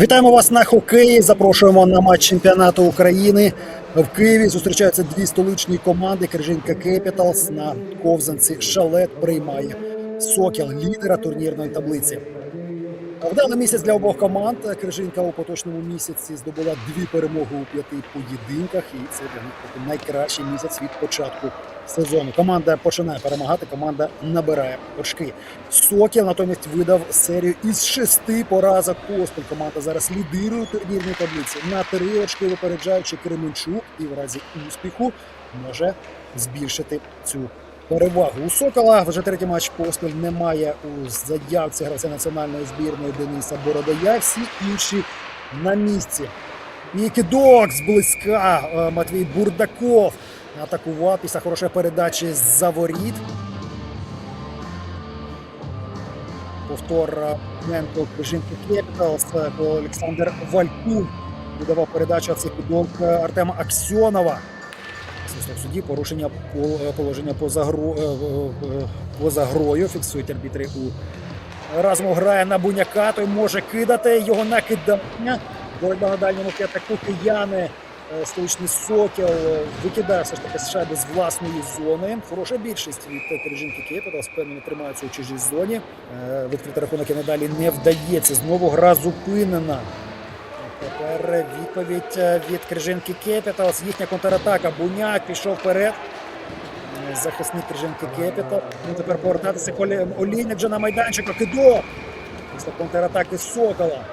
Вітаємо вас на хокеї. Запрошуємо на матч чемпіонату України. В Києві зустрічаються дві столичні команди. Крижинка Кепіталс на ковзанці Шалет приймає Сокіл, лідера турнірної таблиці. Вдалий місяць для обох команд. Крижинка у поточному місяці здобула дві перемоги у п'яти поєдинках, і це для них найкращий місяць від початку сезону. Команда починає перемагати, команда набирає очки. Сокіл натомість видав серію із шести поразок поспіль. Команда зараз лідирує турнірній таблиці на три очки, випереджаючи Кременчук, і в разі успіху може збільшити цю перевагу. У Сокола вже третій матч поспіль немає у заявці гравця національної збірної Дениса Бородая. Всі інші на місці. І кидок зблизька е, Матвій Бурдаков атакував після хорошої передачі з-за воріт. Повтор моменту Жінки Кепіталс, е, Олександр Валькун видавав передачу, а це кидок е, Артема Аксьонова. Звісно, в суді порушення положення поза, гро, е, е, поза грою. Фіксують арбітри у Разумов грає на буняка, той може кидати його накидання. Боротьба на дальньому п'ятаку кияни. е, Столичний сокіл е, викидає все ж таки шайби з власної зони. Хороша більшість від Тережинки Кепітал, впевнено тримаються у чужій зоні. Е, Відкрити рахунок і надалі не вдається. Знову гра зупинена. Тепер відповідь е, від Крижинки Кепіталс. Їхня контратака. Буняк пішов вперед. Е, Захисник Крижинки Кепітал. Ну, тепер повертатися Олійник вже на майданчику. Кидо! Після контратаки Сокола.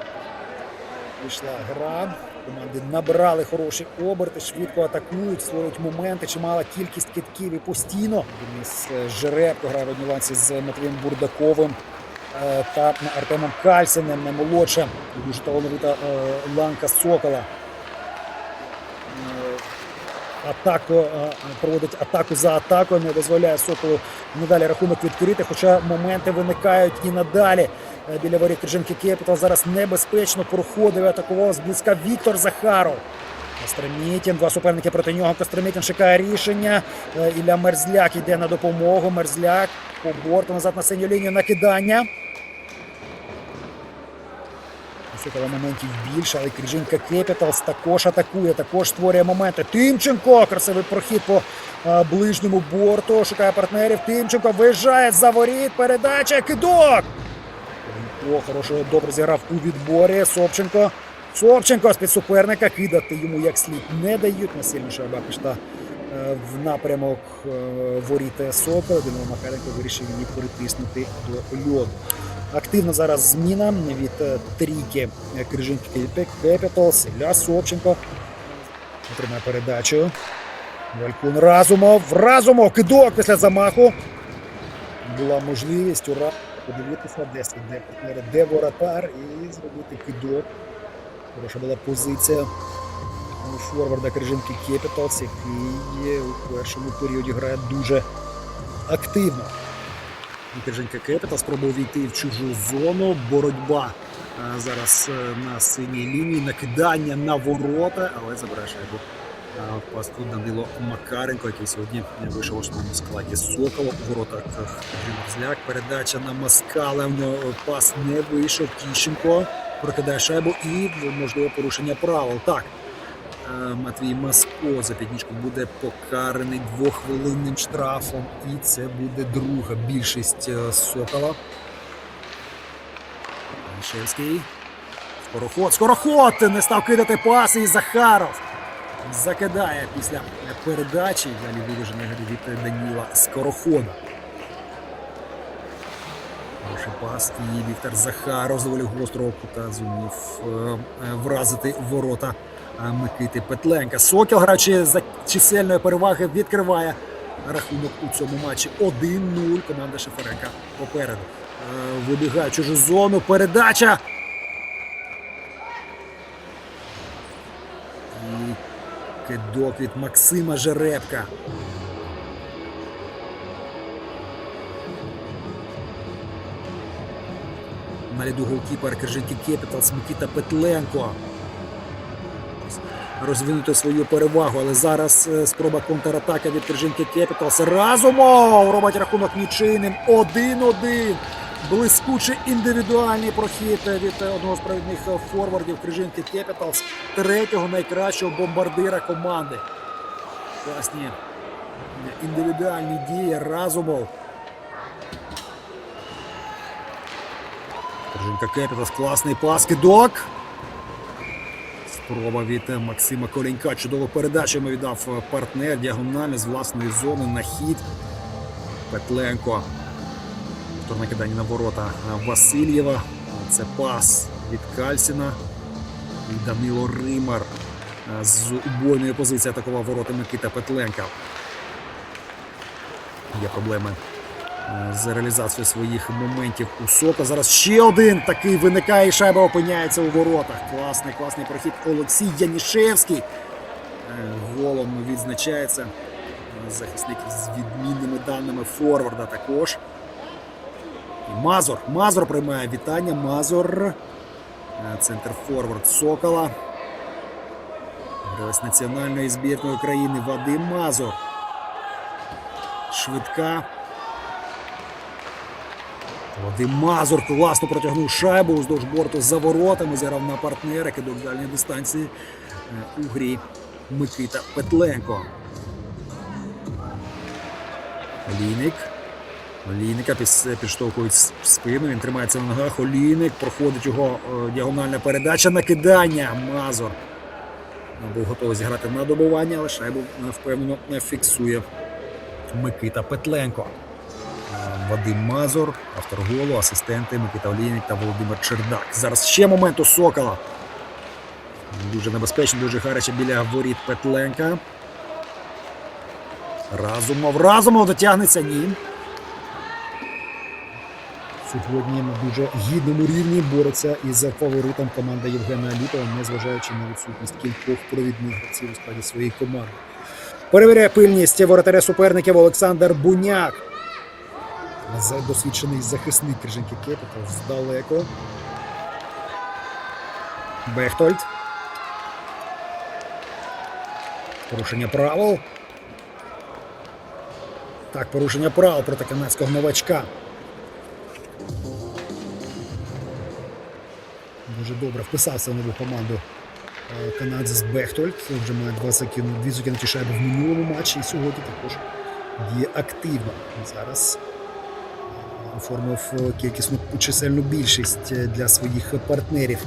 Пішла гра. Команди набрали хороші оберти, швидко атакують, створюють моменти. Чимала кількість китків і постійно. Денис е, Жеребко грає в одній з Матвієм Бурдаковим та Артемом Кальсинем, наймолодша, дуже талановита е, ланка Сокола. Е, Атаку е, проводить атаку за атакою, не дозволяє Соколу надалі рахунок відкрити, хоча моменти виникають і надалі. Е, Біля воріт Крижинки Кепітал зараз небезпечно проходив і атакував зблизька Віктор Захаров. Костромітін, два суперники проти нього. Костромітін шукає рішення. Е, Ілля Мерзляк йде на допомогу. Мерзляк по борту назад на синю лінію накидання. Сокола моментів більше, але Крижинка Кепіталс також атакує, також створює моменти. Тимченко, красивий прохід по е, ближньому борту, шукає партнерів. Тимченко виїжджає за воріт, передача, кидок. О, хорошо, добре зіграв у відборі. Собченко. Собченко з-під суперника кидати йому як слід не дають. Насильніше Аба пішла е, в напрямок е, воріт Сокола. Динамо Макаренко вирішив її притиснути до льоду. Активна зараз зміна від е, трійки е, Крижинки Кепіталс. Ілля Собченко отримає передачу. Валькун Разумов. Разумов! Кидок після замаху. Була можливість ура подивитися, де де партнери, де воротар, і зробити кидок. Хороша була позиція у форварда Крижинки Кепіталс, який у першому періоді грає дуже активно. Крижинка Кепітал спробував війти в чужу зону. Боротьба зараз е, на синій лінії, накидання на ворота, але забирає шайбу а, в пастку Данило Макаренко, який сьогодні вийшов у основному складі Сокола. У воротах Зляк. Передача на Маскала. Пас не вийшов. Тіщенко прокидає шайбу і можливе порушення правил. Так. Е, Матвій Маско за підніжку буде покараний двохвилинним штрафом, і це буде друга більшість е, Сокола. Мішевський. Скороход. Скороход не став кидати паси і Захаров. Закидає після передачі. Далі виважений від Даніла Скорохода. Хороший пас і Віктор Захаров доволі гострого кута зумів е, вразити ворота Микити Петленка. Сокіл, граючи за чисельної переваги, відкриває рахунок у цьому матчі 1-0. Команда Шеференка попереду. Е, Вибігає чужу зону. Передача. І кидок від Максима Жеребка. На ліду голкіпер Крижинки Кепіталс Микита Петленко. Розвинути свою перевагу, але зараз е, спроба контратаки від Крижинки Кепіталс. Разумов робить рахунок нічийним. 1-1. блискучий індивідуальний прохід від одного з провідних форвардів Крижинки Кепіталс, третього найкращого бомбардира команди. Класні індивідуальні дії Разумов. Крижинка Кепіталс, класний пас, кидок. Спроба від Максима Колінька. Чудову передачу йому віддав партнер діагонально з власної зони на хід. Петленко. Повторне кидання на ворота Васильєва. Це пас від Кальсіна. І Данило Римар з убойної позиції атакував ворота Микита Петленка. Є проблеми е, з реалізацією своїх моментів у Сока. Зараз ще один такий виникає і шайба опиняється у воротах. Класний, класний прохід. Олексій Янішевський. Е, Голом відзначається. Е, Захисник з відмінними даними Форварда також. Мазур. Мазур приймає вітання. Мазур. Е, Центр Форвард Сокола. Гравець національної збірної України Вадим Мазур. Швидка. Вадим Мазур класно протягнув шайбу уздовж борту за воротами. Зіграв на партнера. Кидок з дальньої дистанції е, у грі Микита Петленко. Олійник. Олійника підштовхують в спину. Він тримається на ногах. Олійник. Проходить його е, діагональна передача. Накидання. Мазур. Був готовий зіграти на добування, але шайбу е, впевнено не фіксує Микита Петленко. Вадим Мазур, автор голу, асистенти Микита Олійник та Володимир Чердак. Зараз ще момент у Сокола. Дуже небезпечно, дуже гаряче біля воріт Петленка. Разумов, Разумов дотягнеться. Ні. Сьогодні на дуже гідному рівні бореться із фаворитом команда Євгена Літова, незважаючи на відсутність кількох провідних гравців у складі своєї команди. Перевіряє пильність воротаря суперників Олександр Буняк. Досвідчений захисник Крижинки Кепітал здалеку. Бехтольд. Порушення правил. Так, порушення правил проти канадського новачка. Дуже добре вписався в нову команду е, канадець Бехтольд. Вже має два закину, дві закинуті шайби в минулому матчі і сьогодні також є активно. Зараз оформив е, кількісну чисельну більшість е, для своїх партнерів.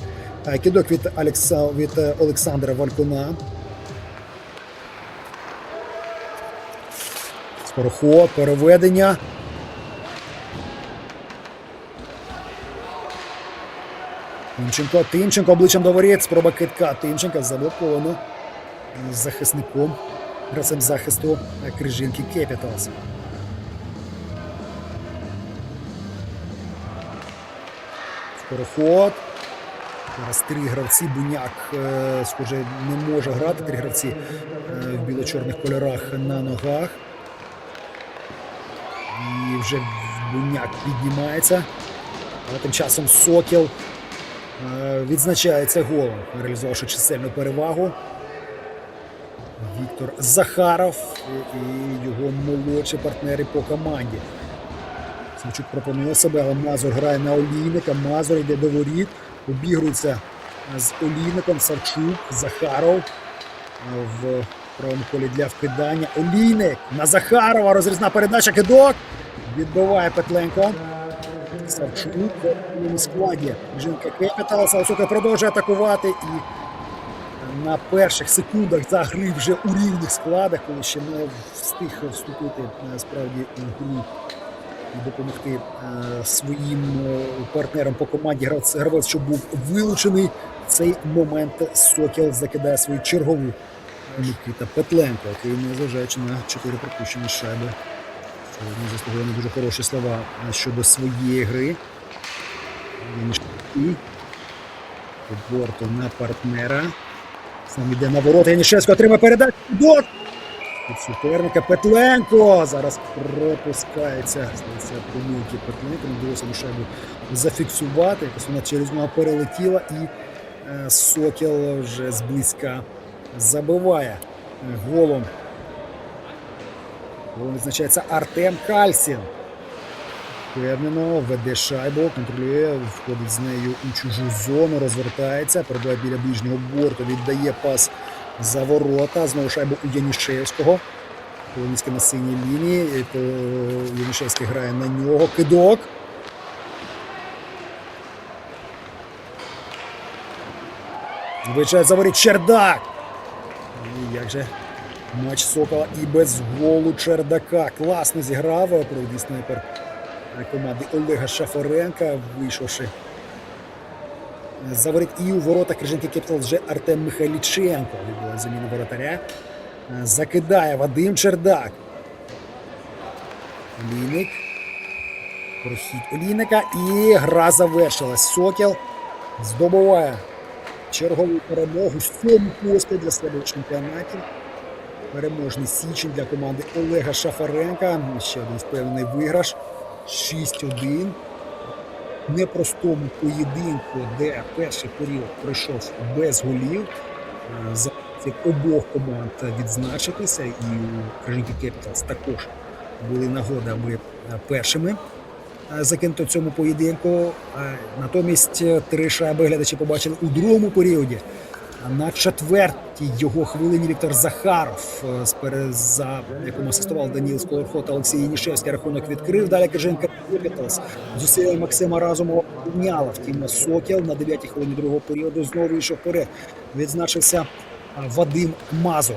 Е, Кидок від, Алекса, від Олександра Валькуна. Скороход, переведення. Тимченко, Тимченко обличчям до воріт, спроба китка. Тимченка заблоковано захисником, гравцем захисту Крижинки Кепіталс. Скороход. Зараз три гравці. Буняк, е, схоже, не може грати. Три гравці е, в біло-чорних кольорах на ногах. І вже Буняк піднімається. Але тим часом Сокіл е, відзначається голом, реалізувавши чисельну перевагу. Віктор Захаров і його молодші партнери по команді. Самчук пропонує себе, але Мазур грає на Олійника. Мазур йде до воріт, обігрується з Олійником. Савчук, Захаров е, в правому колі для вкидання. Олійник на Захарова. Розрізна передача. Кидок. Відбиває Петленко. Савчук повному складі. Жінка Кепітал. Савчук продовжує атакувати і на перших секундах за гри вже у рівних складах, коли ще не встиг вступити е, справді у гру допомогти е, своїм е, партнерам по команді гравець, гравець, що був вилучений. В цей момент Сокіл закидає свою чергову Микита Петленко, який, незважаючи на чотири пропущені шайби, сьогодні заслуговує на дуже хороші слова е, щодо своєї гри. Він і борту на партнера. Сам іде на ворота. Янішевський отримає передачу. Дот! Від суперника Петленко. Зараз пропускається. Здається, помилки Петленко. Не вдалося шайбу зафіксувати. Якось вона через нього перелетіла і е, Сокіл вже зблизька забиває е, голом. Голом відзначається Артем Кальсін. Впевнено, веде шайбу, контролює, входить з нею у чужу зону, розвертається, перебуває біля ближнього борту, віддає пас за ворота. Знову шайбу у Янішевського. Полоніцький на синій лінії. то Янішевський грає на нього. Кидок. Вичає заворіт Чердак. І як же матч Сокола і без голу Чердака. Класно зіграв провідний снайпер команди Олега Шафаренка, вийшовши. Заворіт і у ворота Крижинки Кепітал вже Артем Михайліченко. Відбула заміну воротаря. Закидає Вадим Чердак. Олійник. Прохід Олійника. І гра завершилась. Сокіл здобуває чергову перемогу з цьому поспіль для себе у чемпіонаті. Переможний січень для команди Олега Шафаренка. Ще один впевнений виграш. 6-1. Непростому поєдинку, де перший період пройшов без голів. Е, За цих обох команд відзначитися, і у Кажинки Кепіталс також були нагоди, аби е, першими е, закинути цьому поєдинку. Натомість три шайби глядачі побачили у другому періоді. На четвертій його хвилині Віктор Захаров е, за якому асистував Даніл Сколорхо та Олексій Янішевський рахунок відкрив. Далі Киженка Кепіталс зусилля Максима Разумова підняла. Втім, Сокіл на 9-й хвилині другого періоду знову йшов вперед. Відзначився Вадим Мазур.